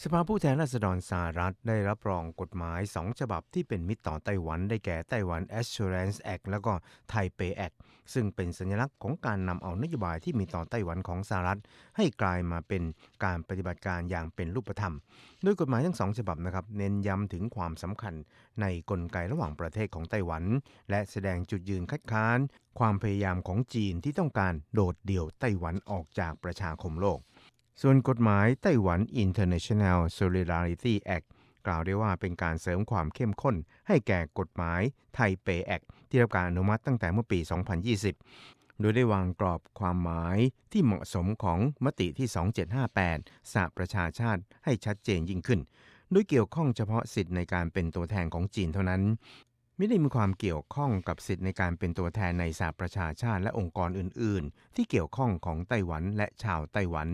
สภาผู้แทนราษฎรสหรัฐได้รับรองกฎหมาย 2 ฉบับที่เป็นมิตรต่อไต้หวันได้แก่ไต้หวัน Assurance Act แล้วก็ไทเป Act ซึ่งเป็นสัญลักษณ์ของการนำเอานโยบายที่มีต่อไต้หวันของสหรัฐ ให้กลายมาเป็นการปฏิบัติการอย่างเป็นรูปธรรม โดยกฎหมายทั้งสองฉบับนะครับ เน้นย้ำถึงความสำคัญในกลไกระหว่างประเทศของไต้หวัน และแสดงจุดยืนคัดค้าน ความพยายามของจีนที่ต้องการโดดเดี่ยวไต้หวันออกจากประชาคมโลก ส่วนกฎหมายไต้หวัน International Solidarity Act กล่าวได้ว่าเป็นการเสริมความเข้มข้น ให้แก่กฎหมายไทเป Act ที่รับการอนุมัติตั้งแต่เมื่อปี 2020 โดยได้วางกรอบความหมายที่เหมาะสมของมติที่ 2758 สหประชาชาติให้ชัดเจนยิ่งขึ้น โดยเกี่ยวข้องเฉพาะสิทธิ์ในการเป็นตัวแทนของจีนเท่านั้น ไม่ได้มีความเกี่ยวข้องกับสิทธิในการเป็นตัวแทนในสหประชาชาติและองค์กรอื่น ๆ ที่เกี่ยวข้องของไต้หวันและชาวไต้หวัน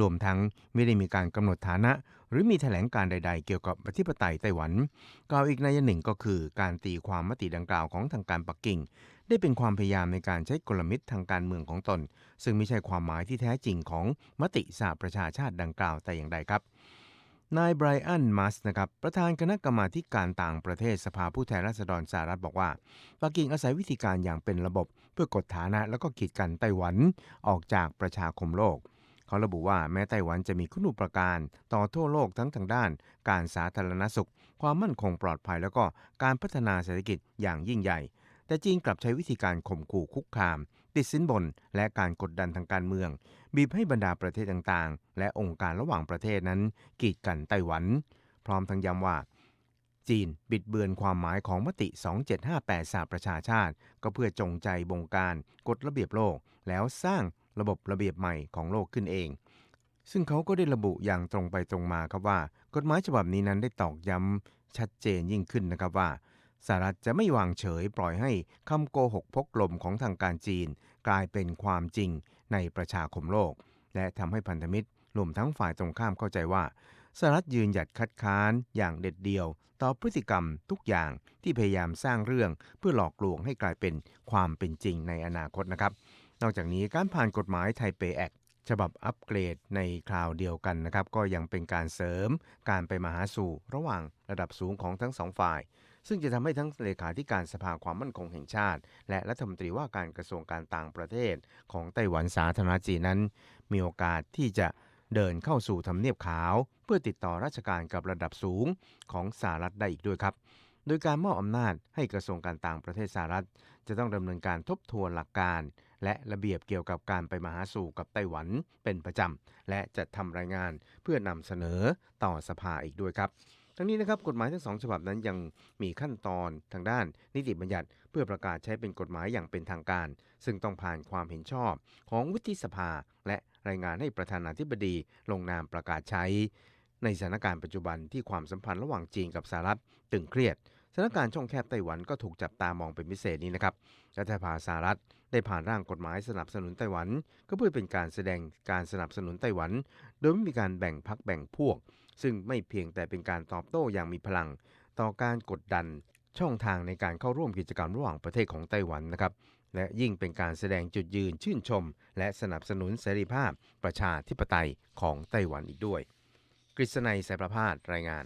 รวมทั้งไม่ได้มีการกำหนดฐานะ หรือมีแถลงการใด ๆ เกี่ยวกับอธิปไตยไต้หวัน กล่าวอีกในยหนึ่งก็คือ การตีความมติดังกล่าวของทางการปักกิ่ง ได้เป็นความพยายามในการใช้กลมิตทางการเมืองของตน ซึ่งไม่ใช่ความหมายที่แท้จริงของมติสหประชาชาติดังกล่าวแต่อย่างใดครับ นายไบรอันมัสนะครับประธานคณะกรรมาการต่างประเทศสภาผู้แทนราษฎรสหรัฐบอกว่าปักกิ่งอาศัยวิธีการอย่างเป็นระบบ เพื่อกดฐานะแล้วก็กีดกันไต้หวันออกจากประชาคมโลก เขาระบุว่าแม้ไต้หวันจะมีคุณูปการต่อทั่วโลกทั้งทางด้าน การสาธารณสุข ความมั่นคงปลอดภัยแล้วก็การพัฒนาเศรษฐกิจอย่างยิ่งใหญ่ แต่จีนกลับใช้วิธีการข่มขู่คุกคาม ติดสินบน และการกดดันทางการเมือง บีบให้บรรดาประเทศต่างๆ และองค์การระหว่างประเทศนั้น กีดกันไต้หวัน พร้อมทั้งย้ำว่า จีนบิดเบือนความหมายของมติ 2758สหประชาชาติ ก็เพื่อจงใจบงการกฎระเบียบโลก แล้วสร้างระบบระเบียบใหม่ของโลกขึ้นเองซึ่งเขาก็ได้ระบุอย่างตรงไปตรงมาครับว่า กฎหมายฉบับนี้นั้นได้ตอกย้ำชัดเจนยิ่งขึ้นนะครับว่า สหรัฐจะไม่วางเฉยปล่อยให้คำโกหกพกลมของทางการจีน กลายเป็นความจริงในประชาคมโลก และทำให้พันธมิตรรวมทั้งฝ่ายตรงข้ามเข้าใจว่าสหรัฐยืนหยัดคัดค้านอย่างเด็ดเดียว ต่อพฤติกรรมทุกอย่างที่พยายามสร้างเรื่องเพื่อหลอกลวงให้กลายเป็นความเป็นจริงในอนาคตนะครับ นอกจากนี้การผ่านกฎหมายไทเปแอคฉบับอัปเกรดในคราวเดียวกันนะครับ ก็ยังเป็นการเสริมการไปมาหาสู่ระหว่างระดับสูงของทั้งสองฝ่าย ซึ่งจะทำให้ทั้งเลขาธิการสภาความมั่นคงแห่งชาติ และรัฐมนตรีว่าการกระทรวงการต่างประเทศ ของไต้หวันสาธารณจีนนั้น มีโอกาสที่จะเดินเข้าสู่ทำเนียบขาว เพื่อติดต่อราชการกับระดับสูงของสหรัฐได้อีกด้วยครับ โดยการมอบอำนาจให้กระทรวงการต่างประเทศสหรัฐ จะต้องดำเนินการทบทวนหลักการ และระเบียบเกี่ยวกับการไปมาหาสู่กับไต้หวันเป็นประจำและจะทำรายงานเพื่อนำเสนอต่อสภาอีกด้วยครับ ทั้งนี้นะครับกฎหมายทั้งสองฉบับนั้นยังมีขั้นตอนทางด้าน นิติบัญญัติ เพื่อประกาศใช้เป็นกฎหมายอย่างเป็นทางการ ซึ่งต้องผ่านความเห็นชอบของวุฒิสภา และรายงานให้ประธานาธิบดีลงนามประกาศใช้ ในสถานการณ์ปัจจุบันที่ความสัมพันธ์ระหว่างจีนกับสหรัฐตึงเครียด สถานการณ์ช่องแคบไต้หวันก็ถูกจับตามองเป็นพิเศษนี้นะครับรัฐบาลสหรัฐได้ผ่านร่างกฎหมายสนับสนุนไต้หวัน ก็เพื่อเป็นการแสดงการสนับสนุนไต้หวัน โดยไม่มีการแบ่งพักแบ่งพวก ซึ่งไม่เพียงแต่เป็นการตอบโต้อย่างมีพลัง ต่อการกดดันช่องทางในการเข้าร่วมกิจกรรมระหว่างประเทศของไต้หวันนะครับและยิ่งเป็นการแสดงจุดยืนชื่นชม และสนับสนุนเสรีภาพประชาธิปไตยของไต้หวันอีกด้วย กฤษณัยสายประพาสรายงาน